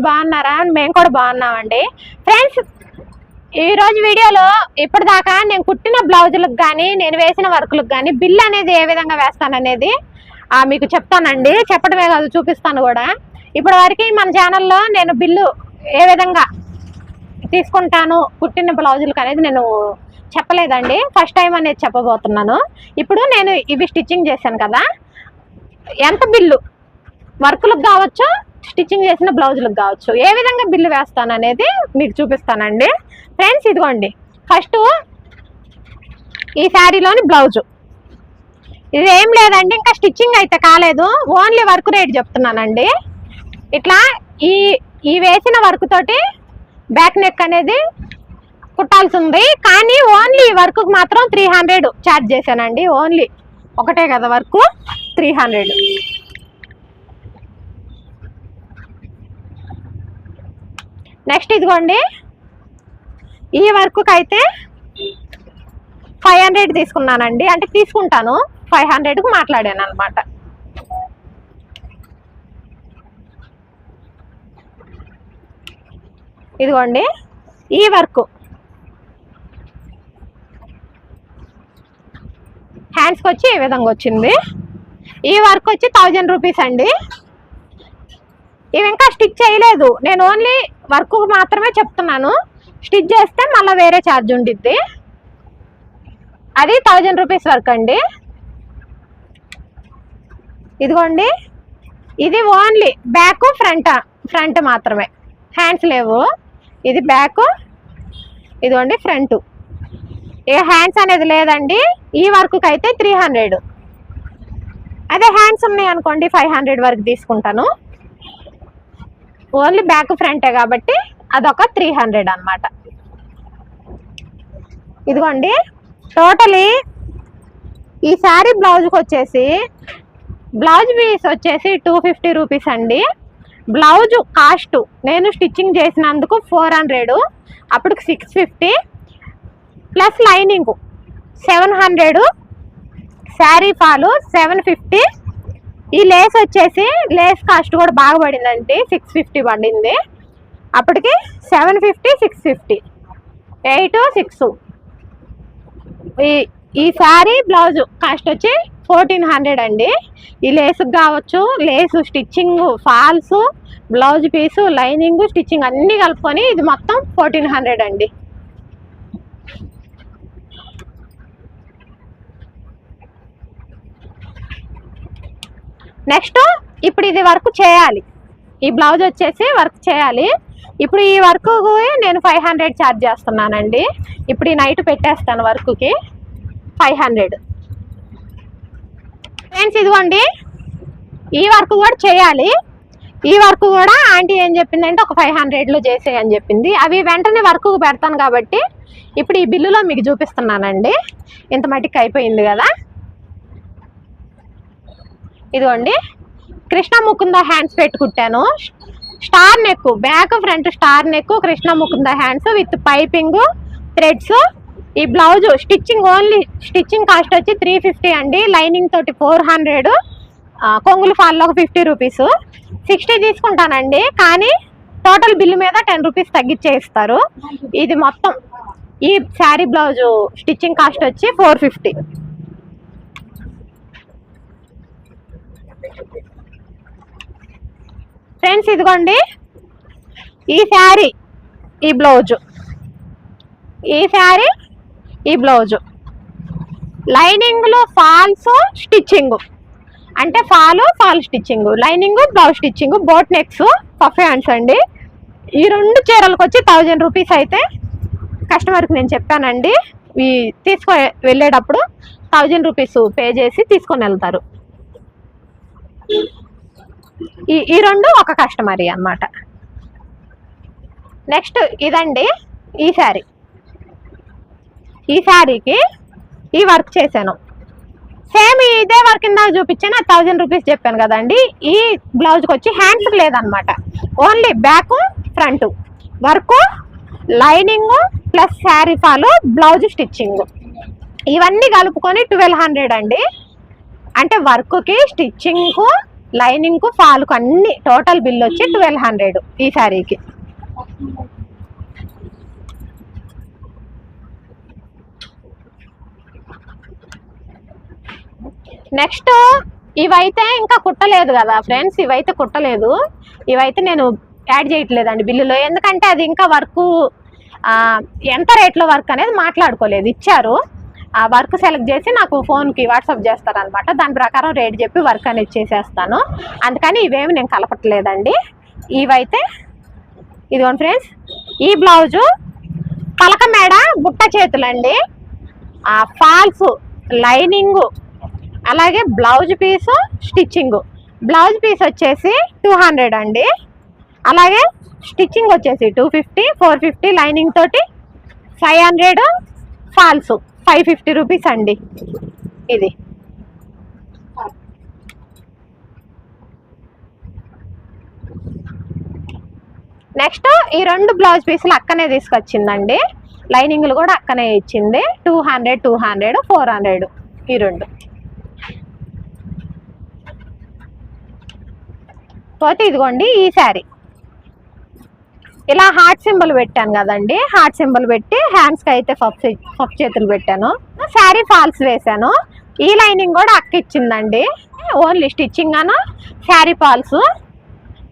Friends బాగున్నారా? మేము కూడా బాగున్నామండి. ఫ్రెండ్స్ ఈరోజు వీడియోలో ఇప్పటిదాకా నేను కుట్టిన బ్లౌజులకు కానీ నేను వేసిన వర్కులకు కానీ బిల్ అనేది ఏ విధంగా వేస్తాననేది మీకు చెప్తానండి. చెప్పడమే కాదు చూపిస్తాను కూడా. ఇప్పటి వరకు మన ఛానల్లో నేను బిల్లు ఏ విధంగా తీసుకుంటాను కుట్టిన బ్లౌజులకు అనేది నేను చెప్పలేదండి. ఫస్ట్ టైం అనేది చెప్పబోతున్నాను. ఇప్పుడు నేను ఇవి స్టిచ్చింగ్ చేశాను కదా. ఎంత బిల్లు? వర్కులకు కావచ్చు? స్టిచ్చింగ్ చేసిన బ్లౌజులకు కావచ్చు. ఏ విధంగా బిల్లు వేస్తాను అనేది మీకు చూపిస్తానండి. ఫ్రెండ్స్ ఇదిగోండి. ఫస్ట్ ఈ శారీలోని బ్లౌజు. ఇది ఏం లేదండి ఇంకా స్టిచ్చింగ్ అయితే కాలేదు. ఓన్లీ వర్క్ రేట్ చెప్తున్నానండి. ఇట్లా ఈ ఈ వేసిన వర్క్ తోటి బ్యాక్ నెక్ అనేది కుట్టాల్సి ఉంది. కానీ ఓన్లీ ఈ వర్క్ మాత్రం త్రీ హండ్రెడ్ ఛార్జ్ చేశానండి. ఓన్లీ ఒకటే కదా వర్క్ త్రీ హండ్రెడ్ నెక్స్ట్ ఇదిగోండి. ఈ వర్క్కి అయితే ఫైవ్ హండ్రెడ్ తీసుకున్నానండి. అంటే తీసుకుంటాను. ఫైవ్ హండ్రెడ్కి మాట్లాడాను అనమాట ఇదిగోండి. ఈ వర్క్. హ్యాండ్స్కి వచ్చి ఈ విధంగా వచ్చింది? ఈ వర్క్ వచ్చి థౌజండ్ రూపీస్ అండి. ఇవి ఇంకా స్టిచ్ చేయలేదు. నేను ఓన్లీ వర్క్ మాత్రమే చెప్తున్నాను. స్టిచ్ చేస్తే మళ్ళీ వేరే ఛార్జ్ ఉండిద్ది. అది థౌజండ్ రూపీస్ వర్క్ అండి. ఇదిగోండి. ఇది ఓన్లీ బ్యాక్ ఫ్రంట్ ఫ్రంట్ మాత్రమే. హ్యాండ్స్ లేవు. ఇది బ్యాక్ ఇదిగోండి ఫ్రంట్. ఏ హ్యాండ్స్ అనేది లేదండి. ఈ వర్క్కి అయితే త్రీ హండ్రెడ్. అదే హ్యాండ్స్ ఉన్నాయి అనుకోండి ఫైవ్ హండ్రెడ్ వరకు తీసుకుంటాను. ఓన్లీ బ్యాక్ ఫ్రంటే కాబట్టి అదొక త్రీ హండ్రెడ్ అనమాట ఇదిగోండి టోటలీ ఈ శారీ బ్లౌజ్కి వచ్చేసి బ్లౌజ్ పీస్ వచ్చేసి టూ ఫిఫ్టీ రూపీస్ అండి. బ్లౌజ్ కాస్ట్ నేను స్టిచ్చింగ్ చేసినందుకు ఫోర్ హండ్రెడ్ అప్పుడు six fifty plus lining seven hundred sari fall seven fifty ఈ లేస్ వచ్చేసి లేస్ కాస్ట్ కూడా బాగా పడిందండి. సిక్స్ ఫిఫ్టీ పడింది. అప్పటికి seven fifty six fifty eight six ఈ ఈ శారీ బ్లౌజ్ కాస్ట్ వచ్చి ఫోర్టీన్ హండ్రెడ్ అండి. ఈ లేస్కి కావచ్చు lace stitching falls blouse piece lining stitching అన్నీ కలుపుకొని ఇది మొత్తం ఫోర్టీన్ హండ్రెడ్ అండి. నెక్స్ట్ ఇప్పుడు ఇది వర్క్ చేయాలి. ఈ బ్లౌజ్ వచ్చేసి వర్క్ చేయాలి. ఇప్పుడు ఈ వర్క్ నేను ఫైవ్ హండ్రెడ్ ఛార్జ్ చేస్తున్నానండి. ఇప్పుడు ఈ నైట్ పెట్టేస్తాను వర్క్కి ఫైవ్ హండ్రెడ్. ఫ్రెండ్స్ ఇదిగోండి. ఈ వర్క్ కూడా చేయాలి. ఈ వర్క్ కూడా ఆంటీ ఏం చెప్పిందంటే ఒక ఫైవ్ హండ్రెడ్లో చేసేయని చెప్పింది. అవి వెంటనే వర్క్కు పెడతాను కాబట్టి ఇప్పుడు ఈ బిల్లులో మీకు చూపిస్తున్నానండి. ఇంత మటుకు అయిపోయింది కదా. ఇదిగోండి. కృష్ణ ముకుంద హ్యాండ్స్ పెట్టుకుంటాను star neck back front star neck Krishna Mukunda hands with piping threads ఈ blouse stitching only stitching cost వచ్చి త్రీ ఫిఫ్టీ అండి. లైనింగ్ తోటి ఫోర్ హండ్రెడ్ కొంగులు ఫాల్లో ఒక ఫిఫ్టీ రూపీస్ సిక్స్టీ తీసుకుంటానండి. కానీ టోటల్ బిల్లు మీద టెన్ రూపీస్ తగ్గించే ఇస్తారు ఇది మొత్తం ఈ శారీ బ్లౌజు స్టిచ్చింగ్ కాస్ట్ వచ్చి ఫోర్ ఫిఫ్టీ ఫ్రెండ్స్ ఇదిగోండి. ఈ శారీ ఈ బ్లౌజు. ఈ శారీ ఈ బ్లౌజు. లైనింగ్లో ఫాల్స్ స్టిచ్చింగ్ అంటే fall fall stitching lining blouse stitching boat necks puff hands అండి. ఈ రెండు చీరలకు వచ్చి థౌజండ్ రూపీస్ అయితే కస్టమర్కి నేను చెప్పానండి ఈ తీసుకు వెళ్ళేటప్పుడు థౌజండ్ రూపీస్ పే చేసి తీసుకొని వెళ్తారు. ఈ ఈ రెండు ఒక కస్టమరీ అన్నమాట. నెక్స్ట్ ఇదండి ఈ శారీ. ఈ శారీకి ఈ వర్క్ చేశాను. సేమ్ ఇదే వర్క్ కింద చూపించాను థౌజండ్ రూపీస్ చెప్పాను కదండి. ఈ బ్లౌజ్కి వచ్చి హ్యాండ్స్కి లేదనమాట only back front. Work lining plus sari fall blouse stitching. ఇవన్నీ కలుపుకొని ట్వెల్వ్ హండ్రెడ్ అండి. అంటే వర్క్కి స్టిచ్చింగ్కు లైనింగ్కు ఫాల్కు అన్ని టోటల్ బిల్ వచ్చి ట్వెల్వ్ హండ్రెడ్ ఈ శారీకి నెక్స్ట్ ఇవైతే ఇంకా కుట్టలేదు కదా ఫ్రెండ్స్ ఇవైతే కుట్టలేదు. ఇవైతే నేను యాడ్ చేయట్లేదండి బిల్లులో. ఎందుకంటే అది ఇంకా వర్క్ ఎంత రేట్లో వర్క్ అనేది మాట్లాడుకోలేదు. ఇచ్చారు. ఆ వర్క్ సెలెక్ట్ చేసి నాకు ఫోన్కి వాట్సాప్ చేస్తారనమాట. దాని ప్రకారం రేట్ చెప్పి వర్క్ అనేది చేసేస్తాను. అందుకని ఇవేమి నేను కలపట్లేదండి. ఇవైతే ఇదిగోండి ఫ్రెండ్స్ ఈ బ్లౌజు పలక మేడ బుట్ట చేతులండి. ఆ ఫాల్స్ లైనింగు అలాగే blouse piece stitching. Blouse piece వచ్చేసి టూ హండ్రెడ్ అండి. అలాగే స్టిచ్చింగ్ వచ్చేసి two fifty four fifty lining తోటి five hundred falls. Five fifty rupees అండి. ఇది. నెక్స్ట్ ఈ రెండు బ్లౌజ్ పీసులు అక్కనే తీసుకొచ్చిందండి. లైనింగ్లు కూడా అక్కనే ఇచ్చింది. Two hundred two hundred four hundred ఈ రెండు. పోతే ఇదిగోండి ఈ శారీ. ఇలా హార్ట్ సింబల్ పెట్టాను కదండి. హార్ట్ సింబల్ పెట్టి హ్యాండ్స్కి అయితే ఫప్ పఫ్ చేతులు పెట్టాను. శారీ ఫాల్స్ వేసాను ఈ లైనింగ్ కూడా అక్క ఇచ్చిందండి. ఓన్లీ స్టిచ్చింగ్ అను శారీ ఫాల్స్.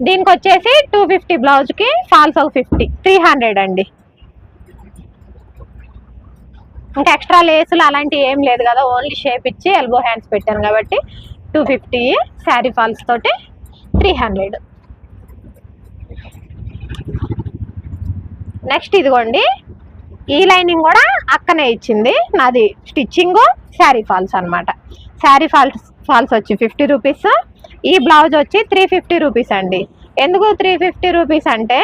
దీనికి వచ్చేసి టూ ఫిఫ్టీ బ్లౌజ్కి ఫాల్స్ ఒక ఫిఫ్టీ త్రీ హండ్రెడ్ అండి. ఇంకా ఎక్స్ట్రా లేసులు అలాంటివి ఏం లేదు కదా ఓన్లీ షేప్ ఇచ్చి ఎల్బో హ్యాండ్స్ పెట్టాను కాబట్టి టూ ఫిఫ్టీ శారీ ఫాల్స్ తోటి త్రీ హండ్రెడ్. నెక్స్ట్ ఇదిగోండి ఈ లైనింగ్ కూడా అక్కనే ఇచ్చింది. నాది స్టిచ్చింగ్ శారీ ఫాల్స్ అన్నమాట. శారీ ఫాల్స్ ఫాల్స్ వచ్చి ఫిఫ్టీ రూపీస్. ఈ బ్లౌజ్ వచ్చి త్రీ ఫిఫ్టీ రూపీస్ అండి. ఎందుకు త్రీ ఫిఫ్టీ రూపీస్ అంటే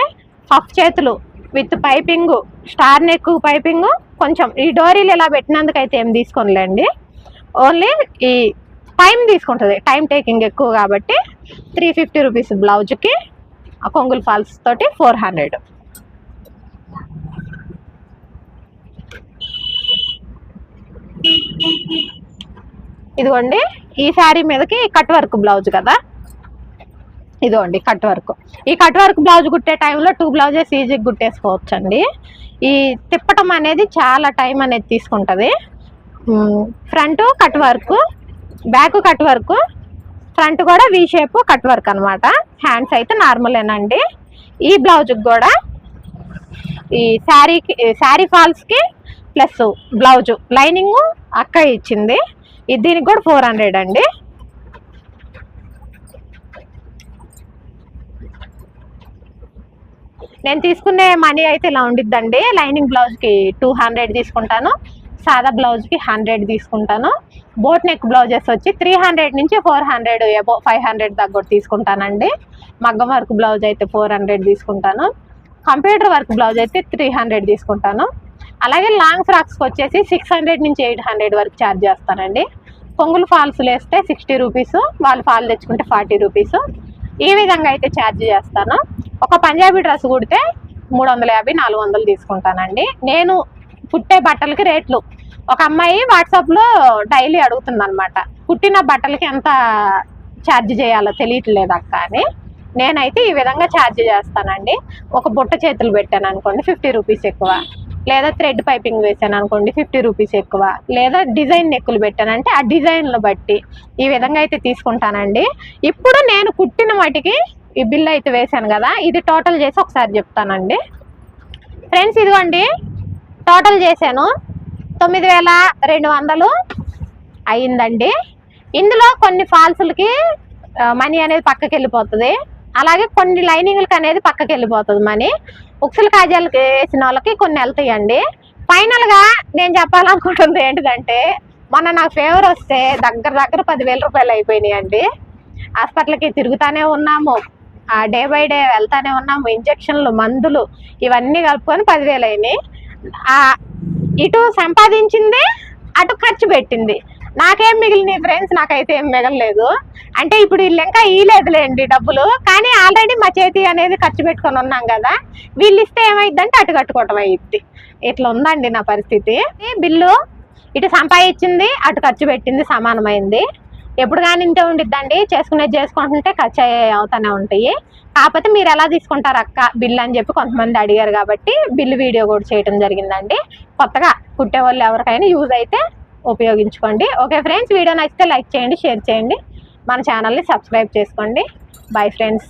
హఫ్ చేతులు with piping star neck piping కొంచెం ఈ డోరీలు ఇలా పెట్టినందుకైతే ఏం తీసుకోనులేండి. ఓన్లీ ఈ టైం తీసుకుంటుంది టైం టేకింగ్ ఎక్కువ కాబట్టి త్రీ ఫిఫ్టీ రూపీస్ బ్లౌజ్కి కొంగుల్ ఫాల్స్ తోటి ఫోర్ హండ్రెడ్. ఇదిగోండి ఈ శారీ మీదకి కట్ వర్క్ బ్లౌజ్ కదా? ఇదిగోండి కట్ వర్క్. ఈ కట్ వర్క్ బ్లౌజ్ కుట్టే టైంలో టూ బ్లౌజెస్ ఈజీగా కుట్టేసుకోవచ్చండి. ఈ తిప్పటం అనేది చాలా టైం అనేది తీసుకుంటుంది. Front cut work back cut work front కూడా వీ షేప్ కట్ వర్క్ అనమాట హ్యాండ్స్ అయితే నార్మలేనండి. ఈ బ్లౌజ్కి కూడా ఈ శారీకి శారీ ఫాల్స్కి ప్లస్ బ్లౌజ్. లైనింగ్ అక్క ఇచ్చింది. ఇది దీనికి కూడా ఫోర్ హండ్రెడ్ అండి. నేను తీసుకునే మనీ అయితే ఇలా ఉండిద్దండి. లైనింగ్ బ్లౌజ్కి టూ హండ్రెడ్ తీసుకుంటాను. సాదా బ్లౌజ్కి హండ్రెడ్ తీసుకుంటాను. బోట్ నెక్ బ్లౌజెస్ వచ్చి త్రీ హండ్రెడ్ నుంచి four hundred above five hundred దగ్గర తీసుకుంటానండి. మగ్గం వర్క్ బ్లౌజ్ అయితే ఫోర్ హండ్రెడ్ తీసుకుంటాను. కంప్యూటర్ వర్క్ బ్లౌజ్ అయితే త్రీ హండ్రెడ్ తీసుకుంటాను. అలాగే లాంగ్ ఫ్రాక్స్కి వచ్చేసి సిక్స్ హండ్రెడ్ నుంచి ఎయిట్ హండ్రెడ్ వరకు ఛార్జ్ చేస్తానండి పొంగులు ఫాల్స్ వేస్తే సిక్స్టీ రూపీస్ వాళ్ళు ఫాల్ తెచ్చుకుంటే ఫార్టీ రూపీస్ ఈ విధంగా అయితే ఛార్జ్ చేస్తాను. ఒక పంజాబీ డ్రెస్ కుడితే మూడు వందల యాభై నాలుగు వందలు తీసుకుంటానండి. నేను పుట్టే బట్టలకి రేట్లు. ఒక అమ్మాయి వాట్సాప్లో డైలీ అడుగుతుంది అనమాట బట్టలకి ఎంత ఛార్జ్ చేయాలో తెలియట్లేదు అక్క అని. నేనైతే ఈ విధంగా ఛార్జ్ చేస్తానండి. ఒక బుట్ట చేతులు పెట్టాను అనుకోండి ఫిఫ్టీ రూపీస్ ఎక్కువ. లేదా థ్రెడ్ పైపింగ్ వేసాను అనుకోండి ఫిఫ్టీ రూపీస్ ఎక్కువ. లేదా డిజైన్ నెక్కులు పెట్టానంటే ఆ డిజైన్లు బట్టి ఈ విధంగా అయితే తీసుకుంటానండి. ఇప్పుడు నేను కుట్టిన వాటికి ఈ బిల్ అయితే వేశాను కదా ఇది టోటల్ చేసి ఒకసారి చెప్తానండి. ఫ్రెండ్స్ ఇదిగోండి. టోటల్ చేశాను. తొమ్మిది వేల రెండు వందలు అయిందండి. ఇందులో కొన్ని ఫాల్సులకి మనీ అనేది పక్కకి వెళ్ళిపోతుంది. అలాగే కొన్ని లైనింగ్లకు అనేది పక్కకి వెళ్ళిపోతుంది మనీ. ఉక్సుల కాజాలకి వేసిన వాళ్ళకి కొన్ని వెళ్తాయండి. ఫైనల్గా నేను చెప్పాలనుకుంటుంది ఏంటిదంటే మొన్న నాకు ఫేవర్ వస్తే దగ్గర దగ్గర పదివేల రూపాయలు అయిపోయినాయి అండి హాస్పిటల్కి తిరుగుతానే ఉన్నాము. ఆ డే బై డే వెళ్తానే ఉన్నాము. ఇంజక్షన్లు మందులు ఇవన్నీ కలుపుకొని పదివేలు అయినాయి. ఇటు సంపాదించింది అటు ఖర్చు పెట్టింది. నాకేం మిగిలిన ఫ్రెండ్స్ నాకైతే ఏం మిగలలేదు. అంటే ఇప్పుడు వీళ్ళు ఇంకా ఇయలేదులేండి డబ్బులు. కానీ ఆల్రెడీ మా చేతి అనేది ఖర్చు పెట్టుకొని ఉన్నాం కదా. వీళ్ళు ఇస్తే ఏమైందంటే అటు కట్టుకోవటం అయ్యింది ఇట్లా ఉందండి నా పరిస్థితి. బిల్లు? ఇటు సంపాదించింది అటు ఖర్చు పెట్టింది సమానమైంది. ఎప్పుడు కానీ ఇంటే ఉండిద్దండి. చేసుకునేది చేసుకుంటుంటే ఖర్చు అవుతానే ఉంటాయి. కాకపోతే మీరు ఎలా తీసుకుంటారు అక్క బిల్లు అని చెప్పి కొంతమంది అడిగారు కాబట్టి బిల్లు వీడియో కూడా చేయడం జరిగిందండి. కొత్తగా కుట్టేవాళ్ళు ఎవరికైనా యూజ్ అయితే ఉపయోగించుకోండి. ఓకే ఫ్రెండ్స్ వీడియో నచ్చితే లైక్ చేయండి షేర్ చేయండి. మన ఛానల్ని సబ్స్క్రైబ్ చేసుకోండి. Bye friends.